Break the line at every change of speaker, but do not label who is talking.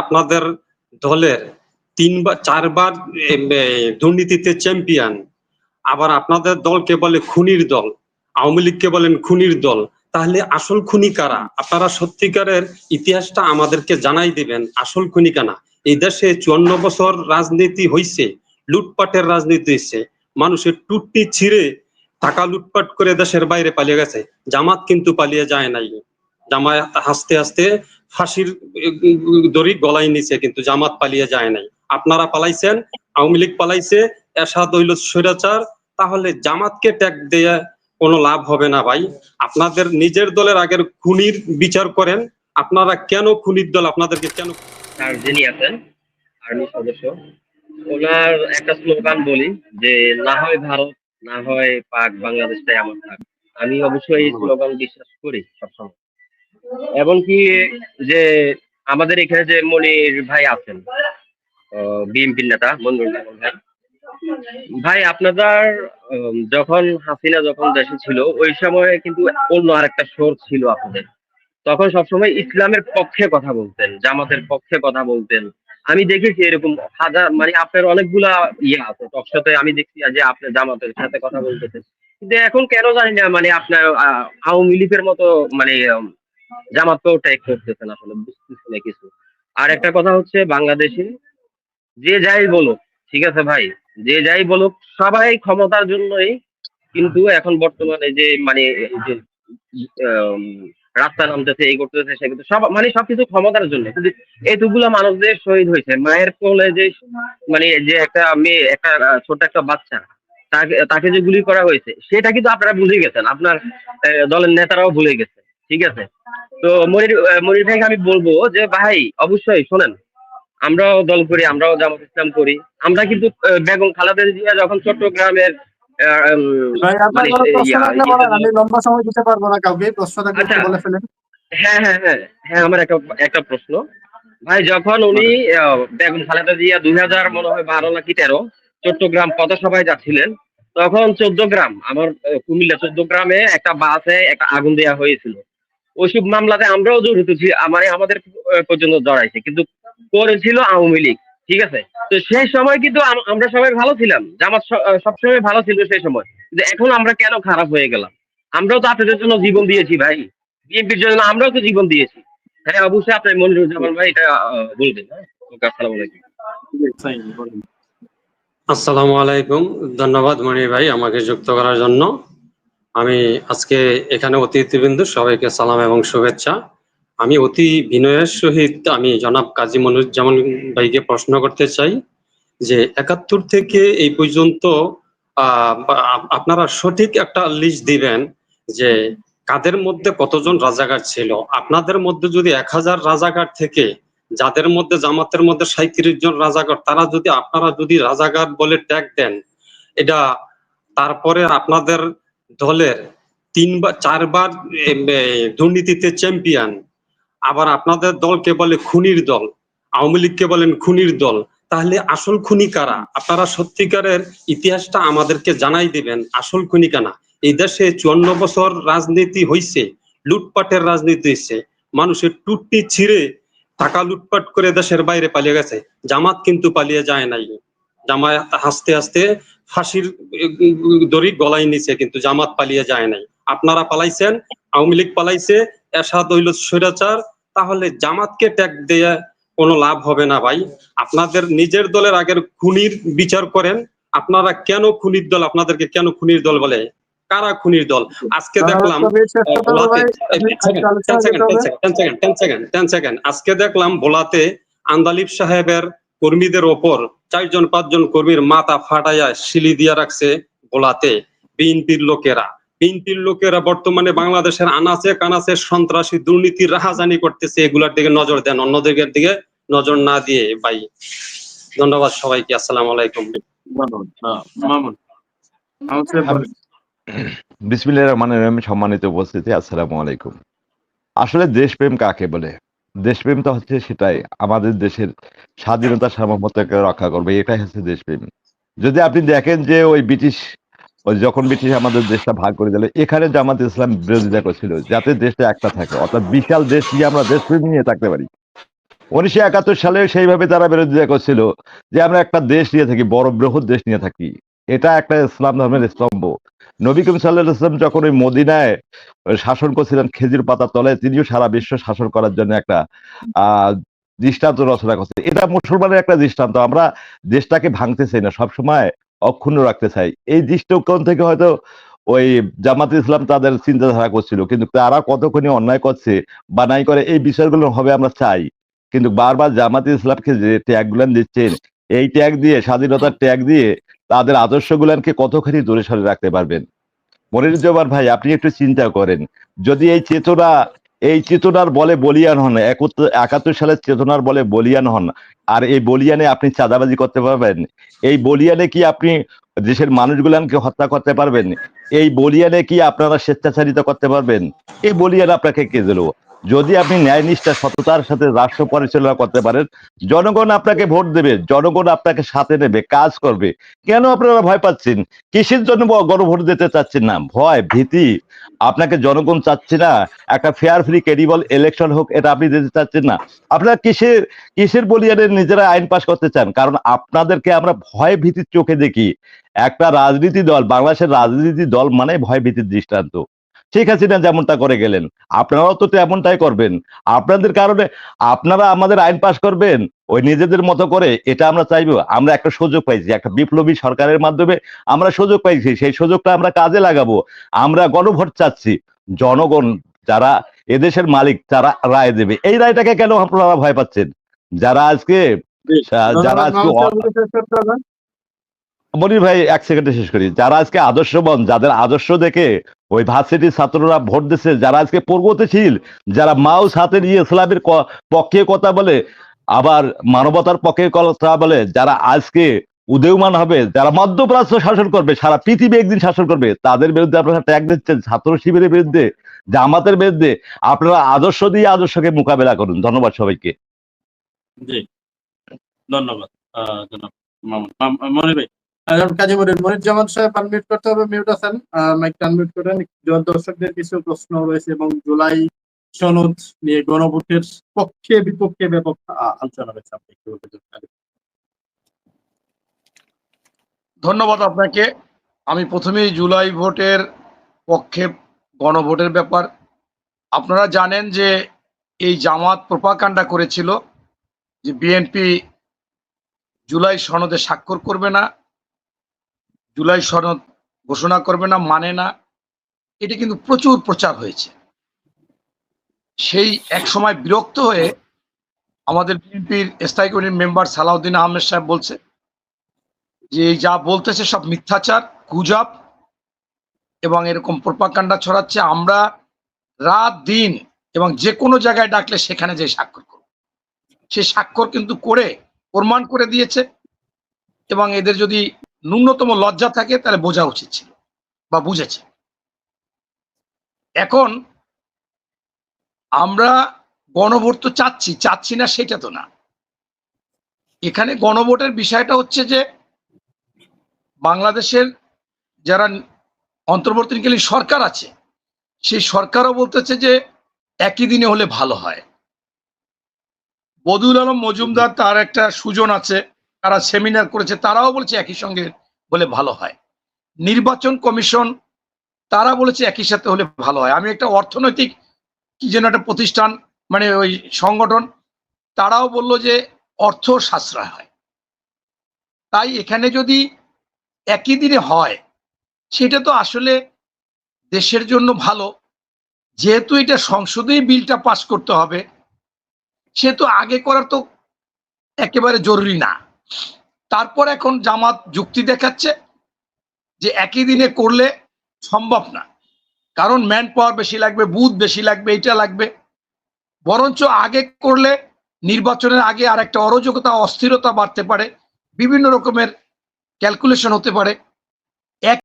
আপনাদের দলের তিনবার, চারবার দুর্নীতিতে চ্যাম্পিয়ন আবার আপনাদের দলকে বলে খুনির দল, আওয়ামী লীগকে বলেন খুনির দল। তাহলে আসল খুনি কারা? আপনারা সত্যিকারের ইতিহাসটা আমাদেরকে জানাই দিবেন, আসল খুনি কানা এই দেশে চুয়ান্ন বছর রাজনীতি হইছে, লুটপাটের রাজনীতি হইছে। মানুষের টুটটি ছিঁড়ে টাকা লুটপাট করে দেশের বাইরে পালিয়ে গেছে, জামাত কিন্তু পালিয়ে যায় নাই। জামায়াত হাসতে হাসতে ফাঁসির দড়ি গলায় নিছে, কিন্তু জামাত পালিয়ে যায় নাই। আপনারা পালাইছেন, আওয়ামী লীগ পালাইছে, এরশাদ হইল স্বৈরাচার, তাহলে জামাতকে ট্যাগ দিয়ে কোনো লাভ হবে না ভাই। আপনাদের নিজের দলের আগের খুনির বিচার করেন, আপনারা কেন খুনির দল, আপনাদেরকে কেন
যিনি আছেন, আর্মি সদস্য, ওনার একটা স্লোগান বলি যে, না হয় ভারত, না হয় পাক, বাংলাদেশটাই আমার থাক আমি অবশ্যই এই স্লোগান বিশ্বাস করি সবসময়। এমনকি যে আমাদের এখানে যে মনির ভাই আছেন বিএনপির নেতা জামান ভাই। ভাই, আপনাদের যখন হাসিনা যখন দেশে ছিল, ওই সময় কিন্তু অন্য আরেকটা সোর্স ছিল আপনাদের। তখন সবসময় ইসলামের পক্ষে কথা বলতেন, জামাতের পক্ষে কথা বলতেন। আমি দেখেছি এরকম হাজার মানে আপনার অনেকগুলা ইয়ে আছে, টকশোতে আমি দেখছি যে আপনি জামাতের সাথে কথা বলতেছেন। কিন্তু এখন কেন জানি না মানে আপনার আওয়ামী লীগের মতো মানে উম, জামাতকেও ট্যাগ করতেছেন আসলে বুঝতেছি না কিছু। আর একটা কথা হচ্ছে বাংলাদেশে যে যাই বলুক ঠিক আছে ভাই যে যাই বলুক সবাই ক্ষমতার জন্যই কিন্তু এখন বর্তমানে যে মানে যে রাস্তা নামতেছে এই করতেছে সে কিন্তু সব মানে সবকিছু ক্ষমতার জন্য। এতগুলা মানুষদের শহীদ হয়েছে মায়ের কোলে যে মানে যে একটা মেয়ে একটা ছোট একটা বাচ্চা তাকে তাকে যে গুলি করা হয়েছে সেটা কিন্তু আপনারা ভুলে গেছেন। আপনার দলের নেতারাও ভুলে গেছে। ঠিক আছে? তো মনির মনির ভাইকে আমি বলব যে ভাই অবশ্যই শোনেন আমরাও দল করি আমরাও জামাত ইসলাম করি। আমরা কিন্তু বেগম খালেদা জিয়া যখন চট্টগ্রামের মানে
একটু
আচ্ছা। হ্যাঁ হ্যাঁ হ্যাঁ হ্যাঁ আমার একটা একটা প্রশ্ন। ভাই যখন উনি আহ, বেগম খালেদা জিয়া দুই হাজার মনে হয় বারো নাকি তেরো চট্টগ্রাম পথসভায় যাচ্ছিলেন তখন চোদ্দ গ্রাম আমার কুমিল্লা চোদ্দ গ্রামে একটা বাসে একটা আগুন দেওয়া হয়েছিল। ওইসব মামলাতে আমরাও জড়িত মানে আমাদের পর্যন্ত জড়াইছে। কিন্তু করেছিল আওয়ামী লীগ, ঠিক আছে? তো সেই সময় কিন্তু আমরা সবাই ভালো ছিলাম, জামাত সবসময় ভালো ছিল সেই সময়। কিন্তু এখন আমরা কেন খারাপ হয়ে গেলাম? আমরাও তো আপনাদের জন্য জীবন দিয়েছি ভাই। বিএনপির জন্য আমরাও তো জীবন দিয়েছি। হ্যাঁ অবশ্যই আপনার মনিরুজ্জামান ভাই এটা বলবেন হ্যাঁ? আসসালামু আলাইকুম।
ধন্যবাদ মনির ভাই আমাকে যুক্ত করার জন্য। আমি আজকে এখানে অতিথিবৃন্দু সবাইকে সালাম এবং শুভেচ্ছা। আমি অতি বিনয়ের সহিত আমি জনাব কাজী মনুজ্জামান ভাইকে প্রশ্ন করতে চাই যে একাত্তর থেকে এই পর্যন্ত আপনারা সঠিক একটা লিস্ট দিবেন যে কাদের মধ্যে কতজন রাজাকার ছিল? আপনাদের মধ্যে যদি এক হাজার রাজাকার থেকে যাদের মধ্যে জামাতের মধ্যে সাঁত্রিশ জন রাজাকার, তারা যদি, আপনারা যদি রাজাকার বলে ট্যাগ দেন, এটা তারপরে আপনাদের দলের তিনবার, চারবার দুর্নীতিতে চ্যাম্পিয়ন আবার আপনাদের দলকে বলে খুনির দল, আওয়ামী লীগকে বলেন খুনির দল। তাহলে আসল খুনি কারা? আপনারা সত্যিকারের ইতিহাসটা আমাদেরকে জানাই দিবেন, আসল খুনি কানা এই দেশে চুয়ান্ন বছর রাজনীতি হইছে, লুটপাটের রাজনীতি হইছে। মানুষের টুটটি ছিঁড়ে টাকা লুটপাট করে দেশের বাইরে পালিয়ে গেছে। জামাত কিন্তু পালিয়ে যায় নাই। জামায়াত হাসতে হাসতে ফাঁসির দড়ি গলায় নিছে কিন্তু জামাত পালিয়ে যায় নাই। আপনারা পালাইছেন আওয়ামী লীগ পালাইছে এরশাদ হইল স্বৈরাচার তাহলে জামাতকে ট্যাগ দিয়ে কোনো লাভ হবে না ভাই। আপনাদের নিজের দলের আগের খুনির বিচার করেন আপনারা কেন খুনির দল আপনাদেরকে কেন খুনির দল বলে? কারা খুনির দল? আজকে দেখলাম আজকে দেখলাম ভোলাতে আন্দালিব সাহেবের কর্মীদের ওপর চারজন পাঁচজন কর্মীর মাথা ফাটাইয়া শিলি দিয়া রাখছে ভোলাতে বিএনপির লোকেরা। বিএনপির লোকেরা বর্তমানে বাংলাদেশের আনাচে কানাচে সন্ত্রাসী দুর্নীতির রাহাজানি করতেছে। এগুলার দিকে নজর দেন অন্যদিকের দিকে নজর না দিয়ে। ভাই ধন্যবাদ সবাইকে। আসসালামু আলাইকুম।
বিসমিল্লাহির রহমানির রহিম সম্মানিত উপস্থিতি আসসালামু আলাইকুম। আসলে দেশপ্রেম কাকে বলে? দেশপ্রেম তো হচ্ছে সেটাই। আমাদের দেশের স্বাধীনতা সার্বভৌমত্বকে রক্ষা করবে, এটাই হচ্ছে দেশপ্রেম। যদি আপনি দেখেন যে ওই ব্রিটিশ, ওই যখন ব্রিটিশ আমাদের দেশটা ভাগ করে দিল, এখানে জামাত ইসলাম বিরোধিতা করছিল, যাতে দেশটা একটা থাকে। অর্থাৎ বিশাল দেশ নিয়ে আমরা দেশপ্রেম নিয়ে থাকতে পারি। উনিশশো একাত্তর সালে সেইভাবে তারা বিরোধিতা করছিল যে আমরা একটা দেশ নিয়ে থাকি, বড় বৃহৎ দেশ নিয়ে থাকি। এটা একটা ইসলাম ধর্মের স্তম্ভ। নবী করিম সাল্লাহ ইসলাম যখন ওই মদিনায় শাসন করছিলেন খেজুর পাতা তলে, তিনিও সারা বিশ্ব শাসন করার জন্য একটা দৃষ্টান্ত রচনা করছে। এটা মুসলমানের একটা দৃষ্টান্ত। আমরা দেশটাকে ভাঙতে চাই না, সবসময় অক্ষুণ্ণ রাখতে চাই। এই দৃষ্টিকোণ থেকে হয়তো ওই জামাত ইসলাম তাদের চিন্তাধারা করছিল, কিন্তু তারা কতক্ষণই অন্যায় করছে বা নাই করে, এই বিষয়গুলো হবে আমরা চাই। কিন্তু বারবার জামাত ইসলামকে যে ট্যাগ গুলান দিচ্ছেন এই ট্যাগ দিয়ে, স্বাধীনতার ট্যাগ দিয়ে তাদের আদর্শ গুলানকে কতখানি দূরে সরে রাখতে পারবেন? মনিরুজ্জামান ভাই, আপনি একটু চিন্তা করেন। যদি এই চেতনা, এই চেতনার বলে বলিয়ান হন একত্র- একাত্তর সালের চেতনার বলে বলিয়ান হন, আর এই বলিয়ানে আপনি চাঁদাবাজি করতে পারবেন, এই বলিয়ানে কি আপনি দেশের মানুষগুলানকে হত্যা করতে পারবেন? এই বলিয়ানে কি আপনারা স্বেচ্ছাচারিতা করতে পারবেন? এই বলিয়ান আপনাকে কে দিল? যদি আপনি ন্যায় নিষ্ঠা, সততার সাথে রাষ্ট্র পরিচালনা করতে পারেন, জনগণ আপনাকে ভোট দেবে, জনগণ আপনাকে সাথে নেবে, কাজ করবে। কেন আপনারা ভয় পাচ্ছেন? কিসের জন্য গণভোট দিতে চাচ্ছেন না। ভয়, ভীতি। আপনাকে জনগণ চাচ্ছে না, একটা ফেয়ার ফ্রি ক্রেডিবল ইলেকশন হোক, এটা আপনি দিতে চাচ্ছেন না। আপনারা কিসের কিসের বলিয়ানে নিজেরা আইন পাশ করতে চান, কারণ আপনাদেরকে আমরা ভয়, ভীতির চোখে দেখি। একটা রাজনীতি দল, বাংলাদেশের রাজনীতি দল মানে ভয়, ভীতির দৃষ্টান্ত। ঠিক আছে না যেমনটা করে গেলেন। আপনারাও তো তেমনটাই করবেন। আপনাদের কারণে আপনারা আমাদের আইন পাশ করবেন ওই নিজেদের মতো করে এটা আমরা চাইব। আমরা একটা সুযোগ পাইছি একটা বিপ্লবী সরকারের মাধ্যমে আমরা সুযোগ পাইছি সেই সুযোগটা আমরা কাজে লাগাবো। আমরা গণভোট চাচ্ছি জনগণ যারা এদেশের মালিক তারা রায় দেবে। এই রায়টাকে কেন আপনারা ভয় পাচ্ছেন? যারা আজকে যারা আজকে
মাহমুদ সাহেব, শেষ করতে হবে।
মনির ভাই, এক সেকেন্ডে শেষ করি। যারা আজকে আদর্শবান যাদের আদর্শ দেখে ওই ভার্সিটির ছাত্ররা ভোট দিচ্ছে যারা আজকে প্রগতিশীল যারা মাউস হাতে নিয়ে ইসলামের পক্ষে কথা বলে, আবার মানবতার পক্ষে কথা বলে, যারা আজকে উদয়মান হবে, যারা মধ্যপ্রাচ্য শাসন করবে, সারা পৃথিবী একদিন শাসন করবে, তাদের বিরুদ্ধে আপনারা ট্যাগ দিচ্ছেন, ছাত্র শিবিরের বিরুদ্ধে, জামাতের বিরুদ্ধে, আপনারা আদর্শ দিয়ে আদর্শকে মোকাবেলা করুন। ধন্যবাদ সবাইকে।
ধন্যবাদ। মাম- ভাই।
সাহেব করতে হবে কিছু প্রশ্ন এবং জুলাই সনদ নিয়ে গণভোটের পক্ষে বিপক্ষে ব্যাপক আলোচনা আপনি
ধন্যবাদ আপনাকে। আমি প্রথমেই জুলাই ভোটের পক্ষে গণভোটের ব্যাপার। আপনারা জানেন যে এই জামাত প্রপাকাণ্ডা করেছিল যে বিএনপি জুলাই সনদে স্বাক্ষর করবে না। জুলাই সনদ ঘোষণা করবে না মানে না। এটি কিন্তু প্রচুর প্রচার হয়েছে। সেই এক সময় বিরক্ত হয়ে আমাদের বিএনপির স্থায়ী কমিটির মেম্বার সালাউদ্দিন আহমেদ সাহেব বলছে যে যা বলতেছে সব মিথ্যাচার, গুজব এবং এরকম প্রপাকাণ্ডা ছড়াচ্ছে। আমরা রাত দিন এবং যে কোনো জায়গায় ডাকলে সেখানে যে স্বাক্ষর করব। সে স্বাক্ষর কিন্তু করে প্রমাণ করে দিয়েছে এবং এদের যদি ন্যূনতম লজ্জা থাকে, তাহলে বোঝা উচিত ছিল বা বুঝেছে। এখন আমরা গণভোট তো চাচ্ছি চাচ্ছি না সেটা তো না। এখানে গণভোটের বিষয়টা হচ্ছে যে, বাংলাদেশের যারা অন্তর্বর্তীকালীন সরকার আছে, সেই সরকারও বলতেছে যে, একই দিনে হলে ভালো হয়। বদুল আলম মজুমদার তার একটা সুজন আছে তারা সেমিনার করেছে, তারাও বলছে একই সঙ্গে হলে ভালো হয়। নির্বাচন কমিশন, তারা বলেছে একই সাথে হলে ভালো হয়। আমি একটা অর্থনৈতিক কি যেন একটা প্রতিষ্ঠান মানে ওই সংগঠন, তারাও বলল যে অর্থ সাশ্রয় হয়। তাই এখানে যদি একই দিনে হয়, সেটা তো আসলে দেশের জন্য ভালো। যেহেতু এটা সংসদেই বিলটা পাস করতে হবে সেহেতু আগে করার তো একেবারে জরুরি না। তারপর এখন জামাত যুক্তি দেখাচ্ছে যে একই দিনে করলে সম্ভব না। কারণ ম্যান পাওয়ার বেশি লাগবে বুথ বেশি লাগবে এটা লাগবে। বরঞ্চ আগে করলে নির্বাচনের আগে আর একটা অরাজকতা, অস্থিরতা বাড়তে পারে। বিভিন্ন রকমের ক্যালকুলেশন হতে পারে।